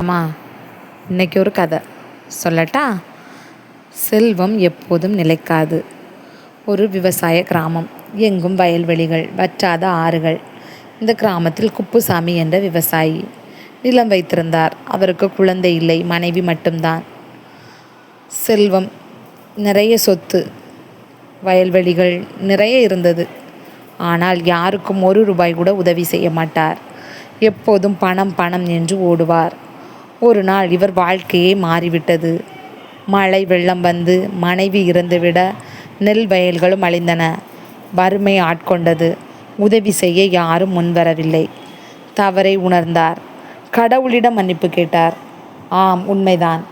அம்மா இன்னைக்கு ஒரு கதை. சொல்லட்டா? செல்வம் எப்போதும் நிலைக்காது. ஒரு விவசாய கிராமம். எங்கும் வயல்வெளிகள் வற்றாத ஆறுகள். இந்த கிராமத்தில் குப்புசாமி என்ற விவசாயி நிலம் வைத்திருந்தார். அவருக்கு குழந்தை இல்லை மனைவி மட்டும்தான். செல்வம் நிறைய சொத்து வயல்வெளிகள் நிறைய இருந்தது. ஆனால் யாருக்கும் ஒரு ரூபாய் கூட உதவி செய்ய மாட்டார். எப்போதும் பணம் பணம் என்று ஓடுவார். ஒரு நாள் இவர் வாழ்க்கையே மாறிவிட்டது. மழை வெள்ளம் வந்து மனைவி இறந்துவிட நெல் வயல்களும் அழிந்தன. வறுமை ஆட்கொண்டது. உதவி செய்ய யாரும் முன்வரவில்லை தவறை உணர்ந்தார். கடவுளிடம் மன்னிப்பு கேட்டார். ஆம் உண்மைதான்.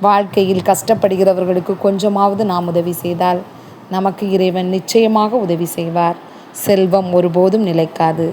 வாழ்க்கையில் கஷ்டப்படுகிறவர்களுக்கு கொஞ்சமாவது நாம் உதவி செய்தால் நமக்கு இறைவன் நிச்சயமாக உதவி செய்வார். செல்வம் ஒருபோதும் நிலைக்காது.